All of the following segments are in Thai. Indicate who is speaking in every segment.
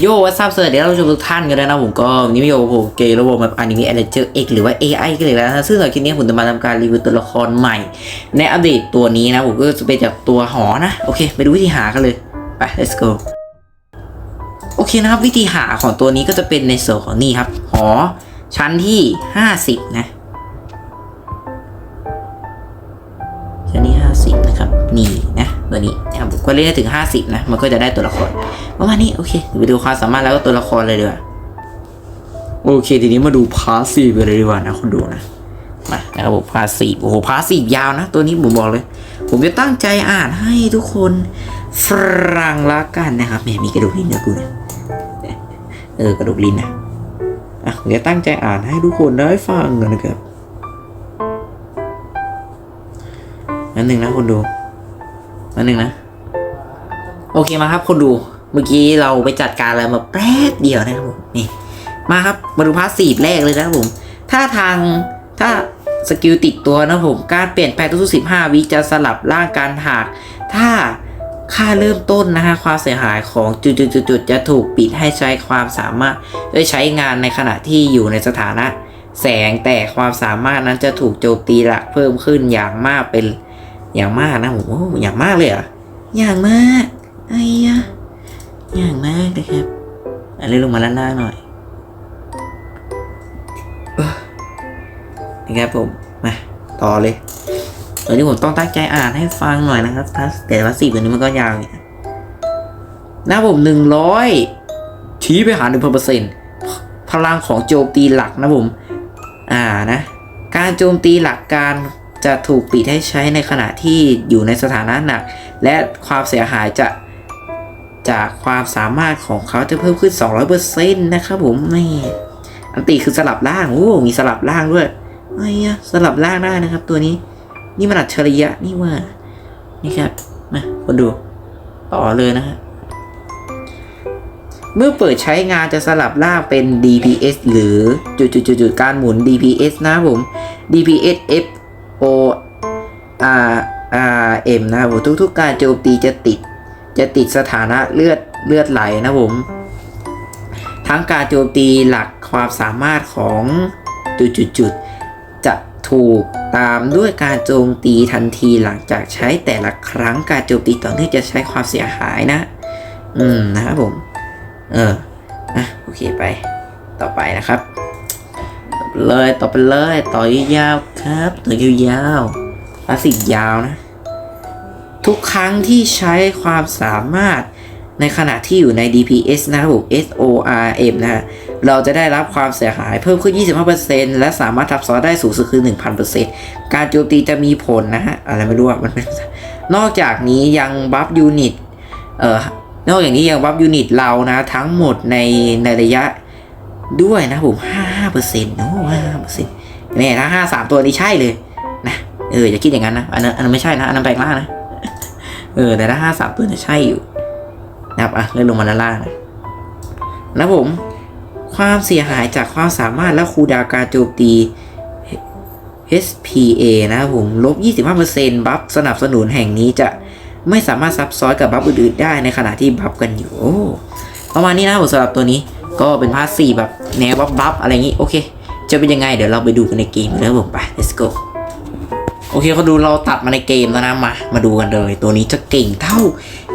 Speaker 1: โยวัสดุสวัสดีท่านผู้ชมทุกท่านกันด้วยนะผมก็นนี้มีโยผมเกย์ระบบแบบอนิเมะแอดเจอร์เอกหรือว่า AI กันเลยแล้วนะซึ่งสำหรับคลิปนี้ผมจะมาทำการรีวิวตัวละครใหม่ ในอัปเดตตัวนี้นะผมก็จะเป็นจากตัวหอนะ โอเค ไปดูวิธีหากันเลย ไป let's go โอเคนะครับ วิธีหาของตัวนี้ก็จะเป็นในส่วนของนี่ครับ หอชั้นที่ 50 นะ นะตัวนี้นะครับผมก็เล่นได้ถึง 50 นะ มันก็จะได้ตัวละคร ประมาณนี้ โอเคเดี๋ยวไปดูความสามารถแล้วก็ตัวละครเลยดีกว่าโอเค ทีนี้มาดูพาสซีฟเลยดีกว่านะคุณดูนะมานะครับผมพาสซีฟโอ้โหพาสซีฟยาวนะ ตัวนี้ผมบอกเลย ผมจะตั้งใจอ่านให้ทุกคนฟังละกันนะครับแหมมีกระดูกลิ้นนะกูเนี่ยเออกระดูกลิ้นนะอะผมจะตั้งใจอ่านให้ทุกคนได้ฟังกันนะครับนั่นหนึ่งนะคนดู นั่นหนึ่งนะ โอเคมาครับ คนดู เมื่อกี้เราไปจัดการอะไรมาแป๊บเดียวนะครับผมนี่ มาครับมาดูพาร์ทสซีฟแรกเลยนะครับผม ถ้าทางถ้าสกิลติดตัวนะผม การเปลี่ยนแปลงทุกๆ15วิจะสลับร่างการหากถ้าค่าเริ่มต้นนะฮะความเสียหายของจุดๆๆจะถูกปิดให้ใช้ความสามารถได้ใช้งานในขณะที่อยู่ในสถานะ แสงแต่ความสามารถนั้นจะถูกโจมตีหลักเพิ่มขึ้นอย่างมากเป็น อย่างมากนะผมโอ้อย่างมากเลยเหรอย่างมากไอ้ยะอย่างมากเลยครับอะเลื่อนลงมาด้านล่างหน่อยนะครับผมมาต่อเลยตอนนี้ผมต้องตั้งใจอ่านให้ฟังหน่อยนะครับถ้าแต่ว่าสี่ตัวนี้มันก็ยาวเนี่ยหน้าผมหนึ่งร้อยชี้ไปหาหนึ่งเปอร์เซ็นต์พลังของโจมตีหลักนะผม อ่านะ การโจมตีหลักการ จะถูกปิดให้ใช้ในขณะที่อยู่ในสถานะหนัก และความเสียหายจะจากความสามารถของเขาจะเพิ่มขึ้น 200%นะครับผมนี่อันตีคือสลับล่างโอ้มีสลับล่างด้วยไอ้ยสลับล่างได้นะครับ ตัวนี้ นี่มันอัจฉริยะนี่ว่านี่ครับมาคนดูต่อเลยนะฮะเมื่อเปิดใช้งานจะสลับล่างเป็น DPS หรือจุดๆๆการหมุน DPS นะผม DPS F O R R M นะครับผมทุก ๆ การโจมตีจะติดจะติดสถานะเลือดเลือดไหลนะผม ทั้งการโจมตีหลักความสามารถของจุดๆจะถูกตามด้วยการโจมตีทันทีหลังจากใช้แต่ละครั้งการโจมตีต่อเนื่องจะใช้ความเสียหายนะ อืมนะครับผม เอออะโอเคไป ต่อไปนะครับ เลยต่อไปเลยต่อยาวๆครับต่อยาวๆลาสิกยาวนะ ทุกครั้งที่ใช้ความสามารถในขณะที่อยู่ใน DPS นะครับผม SORM นะฮะเราจะได้รับความเสียหายเพิ่มขึ้น 25%และสามารถทับซ้อนได้สูงสุดคือ 1,000%การโจมตีจะมีผลนะฮะ อะไรไม่รู้อะมันเป็นนอกจากนี้ยังบัฟยูนิต เอ่อ นอกจากนี้ยังบัฟยูนิตเรานะ ทั้งหมดในในระยะ ด้วยนะผมห้าห้าเปอร์เซ็นต์โอ้ห้าเปอร์เซ็นต์เนี่ยถ้าห้าสามตัวนี้ใช่เลยนะเอออย่าคิดอย่างนั้นนะอันนั้นอันนั้นไม่ใช่นะอันนั้นแปลงล่างนะเออแต่ถ้าห้าสามตัวเนี่ยใช่อยู่นะครับอะเลื่อนลงมาด้านล่างนะนะผม ความเสียหายจากความสามารถและคูดาการโจมตี HPA นะครับผมลบ 25%บัฟสนับสนุนแห่งนี้จะไม่สามารถซับซ้อนกับบัฟอื่นๆได้ในขณะที่บัฟกันอยู่ประมาณนี้นะผมสำหรับตัวนี้ ก็เป็นพาร์ทสี่แบบแนวบัฟบัฟอะไรอย่างนี้โอเค จะเป็นยังไงเดี๋ยวเราไปดูกันในเกมแล้วผมไป let's go โอเคเขาดูเราตัดมาในเกมแล้วนะมา มาดูกันเลย ตัวนี้จะเก่งเท่า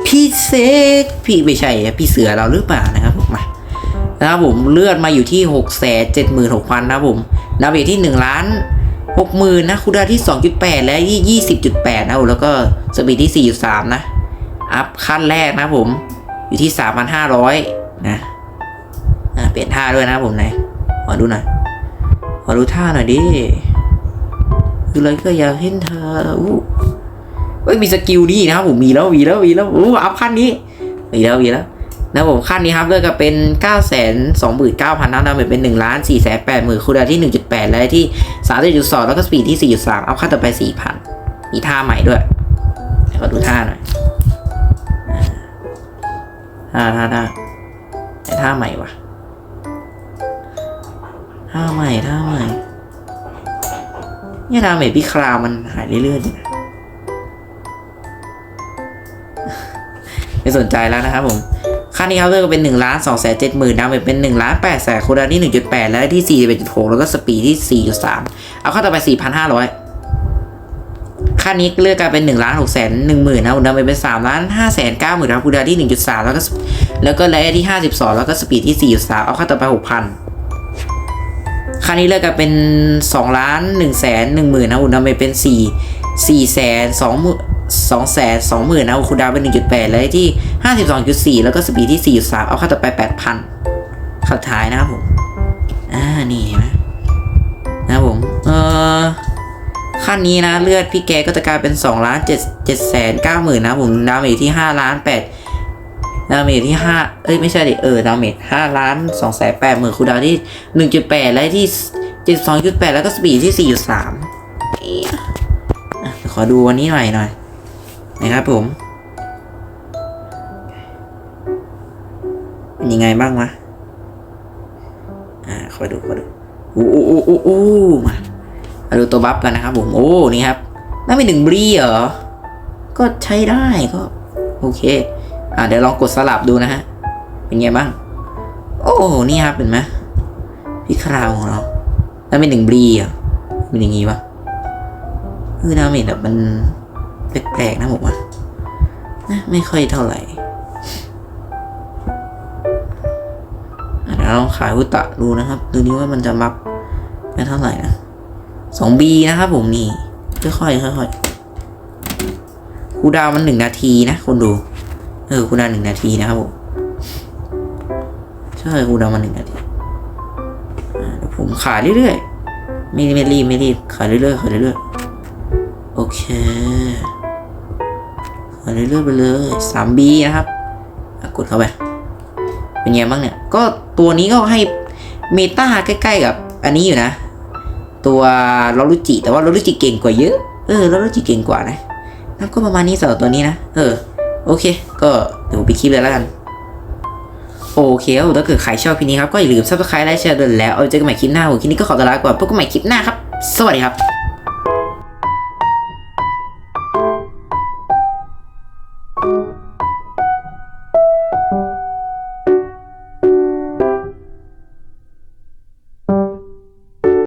Speaker 1: พี่เซกพี่ไม่ใช่พี่เสือเราหรือเปล่านะครับผมมานะครับผมเลือดมาอยู่ที่หกแสนเจ็ดหมื่นหกพันนะครับผมดาเมจที่หนึ่งล้านหกหมื่นนะคูดาที่สองจุดแปดและยี่ยี่สิบจุดแปดนะผมแล้วก็สปีดที่สี่จุดสามนะ อัพขั้นแรกนะผม อยู่ที่สามพันห้าร้อยนะ เปลี่ยนท่าด้วยนะผมไหนขอดูหน่อยขอดูท่าหน่อยดิคืออะไรก็อยากเห็นเธออู้เอ้ยมีสกิลดีนะครับผมมีแล้วมีแล้วมีแล้วอู้อัพขั้นนี้มีแล้วมีแล้วนะผมขั้นนี้ครับเลือกก็เป็น9ก้าแสนสองหมาพันนะนะเป็นหนึ่งล้านสี่แสนแปดหมื่นคูณที่หนึ่งจุดแปดและที่สามจุดสองแล้วก็สปีดที่สี่จุดสามอัพขั้นต่อไปสี่พันมีท่าใหม่ด้วยขอดูท่าหน่อยอ่าท่าท่าท่าท่าใหม่วะ ท่าใหม่ท่าใหม่เนี่ยดาเมจพี่คราวมันหายเรื่อยๆอยู่นะไม่สนใจแล้วนะครับผมค่านี้ครับเลือกเป็น1นึ่งล้านสองแสนเจ็ดหมื่นดาวเมจเป็น1นึ่งล้านแปดแสนคูดาวที่หนึ่งจุดแปดและที่สี่เอ็ดจุดหกแล้วก็สปีดที่สี่จุดสามเอาเข้าต่อไปสี่พันห้าร้อยค่านี้เลือกกลายเป็น1นึ่งล้านหกแสนหนึ่งหมื่นนะดาวเมจเป็นสามล้านห้าแสนเก้าหมื่นครับคูดาวที่หนึ่งจุดสามแล้วก็แล้วก็และที่ห้าสิบสองแล้วก็สปีดที่สี่จุดสามเอาเข้าต่อไปหกพัน ค่านี้เลือกกลายเป็นสองล้านหนึ่งแสนหนึ่งหมื่นนะคูดาวเมจเป็นสี่สี่แสนสองหมื่นสองแสนสองหมื่นนะคูณดาวเป็นหนึ่งจุดแปดเลยที่ห้าสิบสองจุดสี่แล้วก็สปีดที่สี่จุดสามเอาเข้าต่อไปแปดพันเข้าท้ายนะครับผม อ่า นี่เห็นไหมนะผม เออขั้นนี้นะ เลือดพี่แกก็จะกลายเป็นสองล้านเจ็ดเจ็ดแสนเก้าหมื่นนะผมดาเมจที่ห้าล้านแป ดาเมจที่ห้าเอ้ยไม่ใช่ดิเออดาเมจห้าล้านสองแสนแปดหมื่นคูดาวที่หนึ่งจุดแปดและที่เจ็ดสองจุดแปดแล้วก็สปีดที่สี่จุดสามขอดูวันนี้หน่อยหน่อยนะครับผมเป็นยังไงบ้างวะอ่าคอดูคอดูอู้อู้อู้อู้อู้มามาดูตัวบัฟกันนะครับผมโอ้นี่ครับได้ไปหนึ่งบรีเหรอ ก็ใช้ได้ก็ โอเค อ่าเดี๋ยวลองกดสลับดูนะฮะ เป็นไงบ้าง โอ้นี่ครับเห็นไหมพี่คราวของเราได้ไปหนึ่งบรีเหรอเป็นอย่างงี้ปะคือดาเมจแบบมันแปลกๆนะผมว่านะไม่ค่อยเท่าไหร่เดี๋ยวเราขายหุตะดูนะครับ ดูนี้ว่ามันจะมักไปเท่าไหร่นะสองบีนะครับผมนี่ ค่อยๆค่อยๆคูดาวมันหนึ่งนาทีนะคนดู เออคูลดาวหนึ่งนาทีนะครับผมใช่คูลดาวมันหนึ่งนาทีเดี๋ยวผมขายเรื่อยๆไม่ไม่รีบไม่รีบขายเรื่อยๆขายเรื่อยๆโอเคขอเรื่อยๆไปเลยสามบีนะครับอะกดเข้าไปเป็นไงบ้างเนี่ยก็ตัวนี้ก็ให้เมตาใกล้ๆกับ อันนี้อยู่นะ ตัวลอรุจิแต่ว่าลอรุจิเก่งกว่าเยอะเออลอรุจิเก่งกว่านะแล้วก็ประมาณนี้สำหรับตัวนี้นะเออ โอเค ก็เดี๋ยวไปคลิปเลยแล้วกัน โอเคครับถ้าเกิดใครชอบคลิปนี้ครับ ก็อย่าลืม subscribe ไลค์แชร์ด้วยแล้ว เอาเจอกันใหม่คลิปหน้าผมคลิปนี้ก็ขอตัวลาไปก่อนพบกันใหม่คลิปหน้าครับ สวัสดีครับ